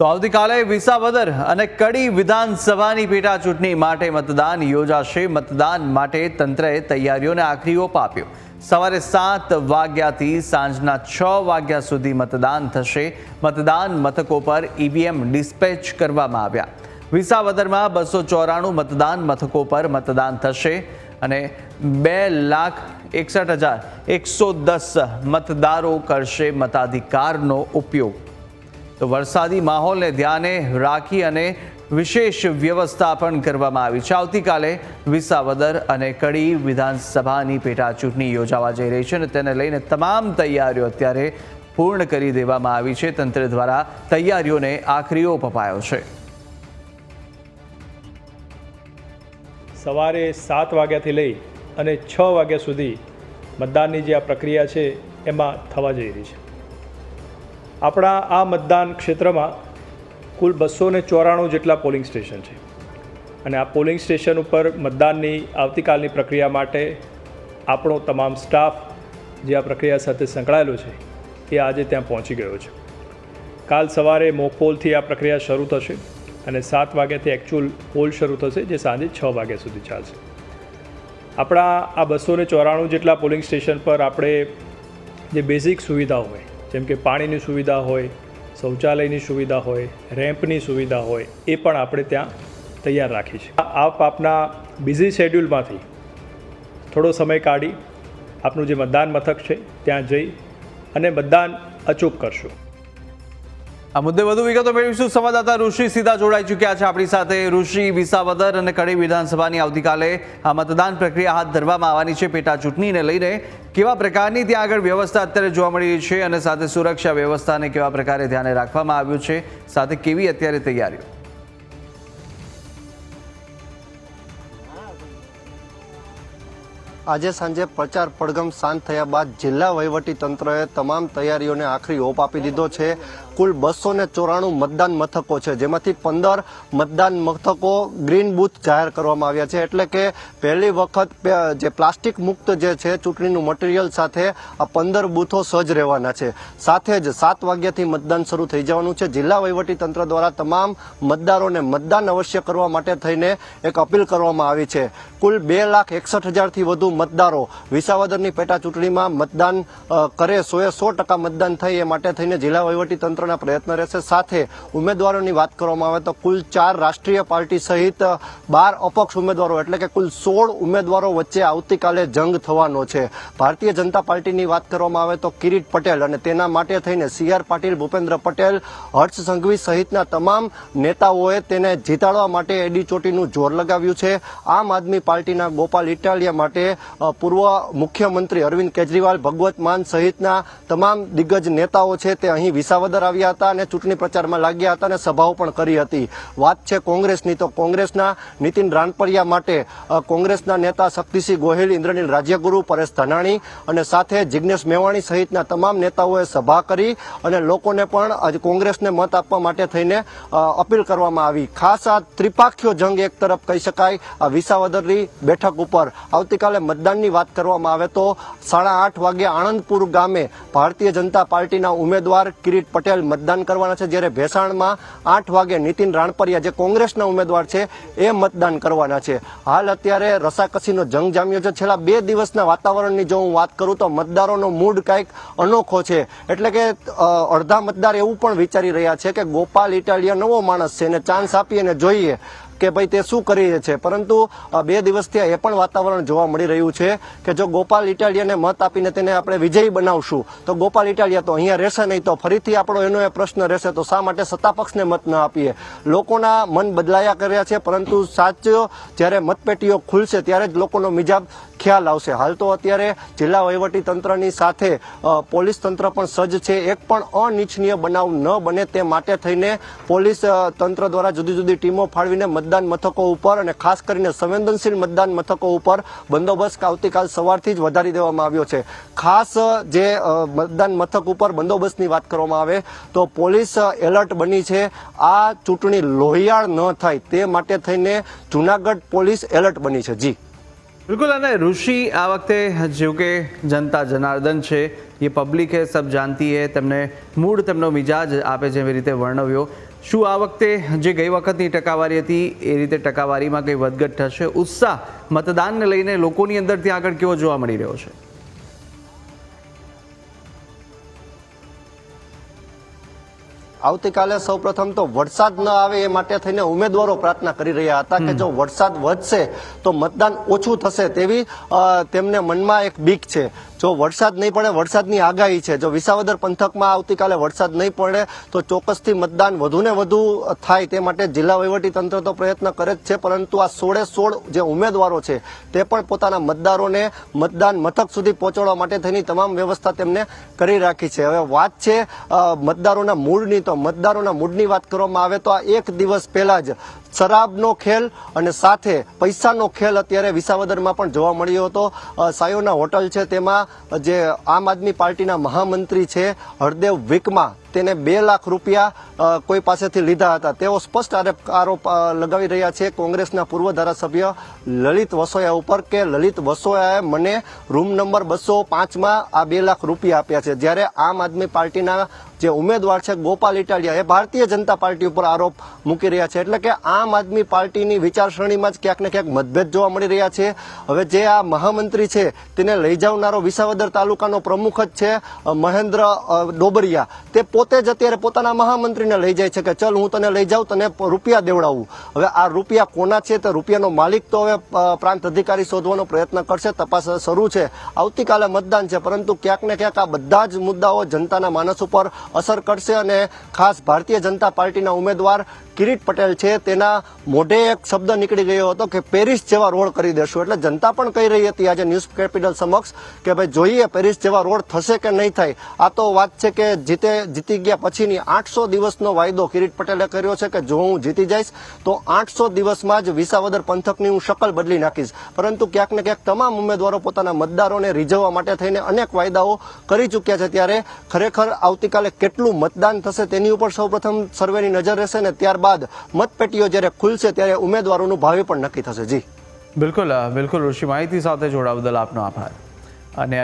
તો આવતીકાલે વિસાવદર અને કડી વિધાનસભાની પેટા ચૂંટણી માટે મતદાન યોજાશે. મતદાન માટે તંત્રએ તૈયારીઓને આખરી ઓપ આપ્યો. સવારે સાત વાગ્યાથી સાંજના છ વાગ્યા સુધી મતદાન થશે. મતદાન મથકો પર ઈવીએમ ડિસ્પેચ કરવામાં આવ્યા. વિસાવદરમાં બસો ચોરાણું મતદાન મથકો પર મતદાન થશે અને બે લાખ એકસઠ હજાર એકસો દસ મતદારો કરશે મતાધિકારનો ઉપયોગ. તો વરસાદી માહોલને ધ્યાને રાખી અને વિશેષ વ્યવસ્થા પણ કરવામાં આવી છે. આવતીકાલે વિસાવદર અને કડી વિધાનસભાની પેટા ચૂંટણી યોજાવા જઈ રહી છે અને તેને લઈને તમામ તૈયારીઓ અત્યારે પૂર્ણ કરી દેવામાં આવી છે. તંત્ર દ્વારા તૈયારીઓને આખરી ઓપ અપાયો છે. સવારે સાત વાગ્યાથી લઈ અને છ વાગ્યા સુધી મતદાનની જે આ પ્રક્રિયા છે, એમાં થવા જઈ રહી છે. આપણા આ મતદાન ક્ષેત્રમાં કુલ બસો ને ચોરાણું જેટલા પોલિંગ સ્ટેશન છે. અને આ પોલિંગ સ્ટેશન ઉપર મતદાનની આવતીકાલની પ્રક્રિયા માટે આપણો તમામ સ્ટાફ જે આ પ્રક્રિયા સાથે સંકળાયેલો છે, એ આજે ત્યાં પહોંચી ગયો છે. કાલ સવારે મોકપોલથી આ પ્રક્રિયા શરૂ થશે અને સાત વાગ્યાથી એકચ્યુઅલ પોલ શરૂ થશે, જે સાંજે છ વાગ્યા સુધી ચાલશે. આપણા આ બસો ચોરાણું જેટલા પોલિંગ સ્ટેશન પર આપણે જે બેઝિક સુવિધાઓ હોય જેમ કે પાણીની સુવિધા હોય, શૌચાલયની સુવિધા હોય, રેમ્પની સુવિધા હોય, એ પણ આપણે ત્યાં તૈયાર રાખી છે. આપ આપના બિઝી શેડ્યુલમાંથી થોડો સમય કાઢી આપનું જે મતદાન મથક છે, ત્યાં જઈ અને મતદાન અચૂક કરશો. આ મુદ્દે વધુ વિગતો મેળવીશું. સંવાદદાતા ઋષિ સીધા જોડાઈ ચૂક્યા છે આપણી સાથે. ઋષિ વિસાવદર અને કડી વિધાનસભાની આવતીકાલે આ મતદાન પ્રક્રિયા હાથ ધરવામાં આવવાની છે. પેટા ચૂંટણીને લઈને કેવા પ્રકારની ત્યાં આગળ વ્યવસ્થા અત્યારે જોવા મળી રહી છે અને સાથે સુરક્ષા વ્યવસ્થાને કેવા પ્રકારે ધ્યાને રાખવામાં આવ્યું છે, સાથે કેવી અત્યારે તૈયારીઓ? આજે સાંજે પ્રચાર પડગમ શાંત થયા બાદ જિલ્લા વહીવટી તંત્રએ તમામ તૈયારીઓને આખરી ઓપ આપી દીધો છે. કુલ બસો ને ચોરાણું મતદાન મથકો છે, જેમાંથી પંદર મતદાન મથકો ગ્રીન બૂથ જાહેર કરવામાં આવ્યા છે. એટલે કે પહેલી વખત જે પ્લાસ્ટિક મુક્ત જે છે, ચૂંટણીનું મટીરિયલ સાથે આ પંદર બૂથો સજ્જ રહેવાના છે. સાથે જ સાત વાગ્યાથી મતદાન શરૂ થઈ જવાનું છે. જિલ્લા વહીવટી તંત્ર દ્વારા તમામ મતદારોને મતદાન અવશ્ય કરવા માટે થઈને એક અપીલ કરવામાં આવી છે. કુલ બે લાખ એકસઠ હજારથી વધુ મતદારો વિસાવદરની પેટા ચૂંટણીમાં મતદાન કરે કરે, સોએ સો ટકા મતદાન થાય એ માટે થઈને જિલ્લા વહીવટી તંત્રના પ્રયત્ન રહેશે. સાથે ઉમેદવારોની વાત કરવામાં આવે તો કુલ ચાર રાષ્ટ્રીય પાર્ટી સહિત બાર અપક્ષ ઉમેદવારો, એટલે કે કુલ સોળ ઉમેદવારો વચ્ચે આવતીકાલે જંગ થવાનો છે. ભારતીય જનતા પાર્ટીની વાત કરવામાં આવે તો કિરીટ પટેલ અને તેના માટે થઈને સી આર પાટીલ, ભૂપેન્દ્ર પટેલ, હર્ષ સંઘવી સહિતના તમામ નેતાઓએ તેને જીતાડવા માટે એડી ચોટીનું જોર લગાવ્યું છે. આમ આદમી પાર્ટીના ગોપાલ ઇટાલિયા માટે પૂર્વ મુખ્યમંત્રી અરવિંદ કેજરીવાલ, ભગવત માન સહિતના તમામ દિગ્ગજ નેતાઓ છે તે અહીં વિસાવદર આવ્યા હતા અને ચૂંટણી પ્રચારમાં લાગ્યા હતા અને સભાઓ પણ કરી હતી. વાત છે કોંગ્રેસની. તો કોંગ્રેસના નીતિન રાનપરિયા માટે કોંગ્રેસના નેતા શક્તિસિંહ ગોહિલ, ઇન્દ્રનીલ રાજ્યગુરુ, પરેશ ધનાણી અને સાથે જિજ્ઞેશ મેવાણી સહિતના તમામ નેતાઓએ સભા કરી અને લોકોને પણ કોંગ્રેસને મત આપવા માટે થઈને અપીલ કરવામાં આવી. ખાસ આ ત્રિપાક્ષીય જંગ એક તરફ કહી શકાય. આ વિસાવદરની બેઠક ઉપર આવતીકાલે મતદાનની વાત કરવામાં આવે તો સાડા આઠ વાગે આણંદપુર ગામે ભારતીય જનતા પાર્ટીના ઉમેદવાર કિરીટ પટેલ મતદાન કરવાના છે. જ્યારે ભેસાણમાં આઠ વાગે નીતિન રાણપરિયા, જે કોંગ્રેસના ઉમેદવાર છે, એ મતદાન કરવાના છે. હાલ અત્યારે રસાકસીનો જંગ જામ્યો છે. છેલ્લા બે દિવસના વાતાવરણની જો હું વાત કરું તો મતદારોનો મૂડ કંઈક અનોખો છે. એટલે કે અડધા મતદાર એવું પણ વિચારી રહ્યા છે કે ગોપાલ ઇટાલિયા નવો માણસ છે. એને ચાન્સ આપી અને જોઈએ. કે ભાઈ તે શું કરી રહ્યા છે? પરંતુ બે દિવસથી એ પણ વાતાવરણ જોવા મળી રહ્યું છે કે જો ગોપાલ ઇટાલિયાને મત આપીને તેને આપણે વિજયી બનાવશું, તો ગોપાલ ઇટાલિયા તો અહીંયા રહેશે નહીં, તો ફરીથી આપણો એનો એ પ્રશ્ન રહેશે, તો શા માટે સત્તાપક્ષને મત ન આપીએ? લોકોના મન બદલાયા કર્યા છે, પરંતુ સાચો જ્યારે મતપેટીઓ ખુલશે, ત્યારે જ લોકોનો મિજાબ ખ્યાલ આવશે. હાલ તો અત્યારે જિલ્લા વહીવટી તંત્રની સાથે પોલીસ તંત્ર પણ સજ્જ છે. એક પણ અનિચ્છનીય બનાવ ન બને તે માટે થઈને પોલીસ તંત્ર દ્વારા જુદી જુદી ટીમો ફાળવીને મતદાન મથકો ઉપર અને ખાસ કરીને સંવેદનશીલ મતદાન મથકો ઉપર બંદોબસ્ત આવતીકાલ સવારથી જ વધારી દેવામાં આવ્યો છે. ખાસ જે મતદાન મથક ઉપર બંદોબસ્તની વાત કરવામાં આવે તો પોલીસ એલર્ટ બની છે. આ ચૂંટણી લોહિયાળ ન થાય તે માટે થઈને જુનાગઢ પોલીસ એલર્ટ બની છે. જી. बिल्कुल અને ઋષિ આ વખતે જો કે જનતા જનાર્દન છે એ પબ્લિક હે સબ જાનતી હે તેમને મૂળ તેમનો મિજાજ આપે જેવી રીતે વર્ણવ્યો શું આ વખતે જે ગઈ વખતની ટકાવારી હતી એ રીતે ટકાવારીમાં કંઈ વધઘટ થશે ઉત્સાહ મતદાનને લઈને લોકોની અંદર ત્યાં આગળ કેવો જોવા મળી રહ્યો છે આવતીકાલે સૌપ્રથમ તો વરસાદ ન આવે એ માટે થઈને ઉમેદવારો પ્રાર્થના કરી રહ્યા હતા કે જો વરસાદ વધશે તો મતદાન ઓછું થશે તેવી તેમને મનમાં એક બીક છે. જો વરસાદ નહીં પડે, વરસાદની આગાહી છે. જો વિસાવદર પંથકમાં આવતીકાલે વરસાદ નહીં પડે, તો ચોક્કસથી મતદાન વધુને વધુ થાય તે માટે જિલ્લા વહીવટી તંત્ર તો પ્રયત્ન કરે જ છે, પરંતુ આ સોળે સોળ જે ઉમેદવારો છે, તે પણ પોતાના મતદારોને મતદાન મથક સુધી પહોંચાડવા માટે થઈની તમામ વ્યવસ્થા તેમને કરી રાખી છે. હવે વાત છે મતદારોના મૂળની તો મતદારોના મૂળની વાત કરવામાં આવે તો આ એક દિવસ પહેલા જ શરાબનો ખેલ અને સાથે પૈસાનો ખેલ અત્યારે વિસાવદરમાં પણ જોવા મળ્યો હતો. સાયોના હોટલ છે, તેમાં જે આમ આદમી પાર્ટીના મહામંત્રી છે હરદેવ વિકમા. તેને બે લાખ રૂપિયા કોઈ પાસેથી લીધા હતા. તેઓ સ્પષ્ટ આરોપ આરોપ લગાવી રહ્યા છે કોંગ્રેસના પૂર્વ ધારાસભ્ય લલિત વસોયા ઉપર કે લલિત વસોયાએ મને રૂમ નંબર બસો પાંચમાં આ બે લાખ રૂપિયા આપ્યા છે. જ્યારે આમ આદમી પાર્ટીના જે ઉમેદવાર છે ગોપાલ ઇટાલિયા એ ભારતીય જનતા પાર્ટી ઉપર આરોપ મૂકી રહ્યા છે. એટલે કે આમ આદમી પાર્ટીની વિચારસરણીમાં જ ક્યાંક ને ક્યાંક મતભેદ જોવા મળી રહ્યા છે. હવે જે આ મહામંત્રી છે તેને લઈ જાવનારો વિસાવદર તાલુકાનો પ્રમુખ જ છે મહેન્દ્ર ડોબરિયા. તે પોતે જ અત્યારે પોતાના મહામંત્રીને લઈ જાય છે કે ચલ હું તને લઈ જાઉં, તને રૂપિયા દેવડાવું. હવે આ રૂપિયા કોના છે તે રૂપિયાનો માલિક તો હવે પ્રાંત અધિકારી શોધવાનો પ્રયત્ન કરશે, તપાસ શરૂ છે. આવતીકાલે મતદાન છે, પરંતુ ક્યાંક ને ક્યાંક આ બધા જ મુદ્દાઓ જનતાના માનસ ઉપર અસર કરશે અને ખાસ ભારતીય જનતા પાર્ટીના ઉમેદવાર કિરીટ પટેલ છે તેના મોઢે એક શબ્દ નીકળી ગયો હતો કે પેરિસ જેવા રોડ કરી દેશું. એટલે જનતા પણ કહી રહી હતી આજે ન્યૂઝ કેપિટલ સમક્ષ કે ભાઈ જોઈએ પેરિસ જેવા રોડ થશે કે નહીં થાય. આ તો વાત છે કે જીતે જીતી ગયા પછીની આઠસો દિવસનો વાયદો કિરીટ પટેલે કર્યો છે કે જો હું જીતી જઈશ, તો આઠસો દિવસમાં જ વિસાવદર પંથકની હું શકલ બદલી નાખીશ. પરંતુ ક્યાંક ને ક્યાંક તમામ ઉમેદવારો પોતાના મતદારોને રીઝવવા માટે થઈને અનેક વાયદાઓ કરી ચૂક્યા છે. ત્યારે ખરેખર આવતીકાલે કેટલું મતદાન થશે તેની ઉપર સૌપ્રથમ સર્વેની નજર રહેશે ને ત્યારબાદ મતપેટીઓ જ્યારે ખુલશે ત્યારે ઉમેદવારોનું ભાવિ પણ નક્કી થશે. જી. બિલકુલ બિલકુલ ઋષિ, માહિતી સાથે જોડાવા બદલ આપનો આભાર. અને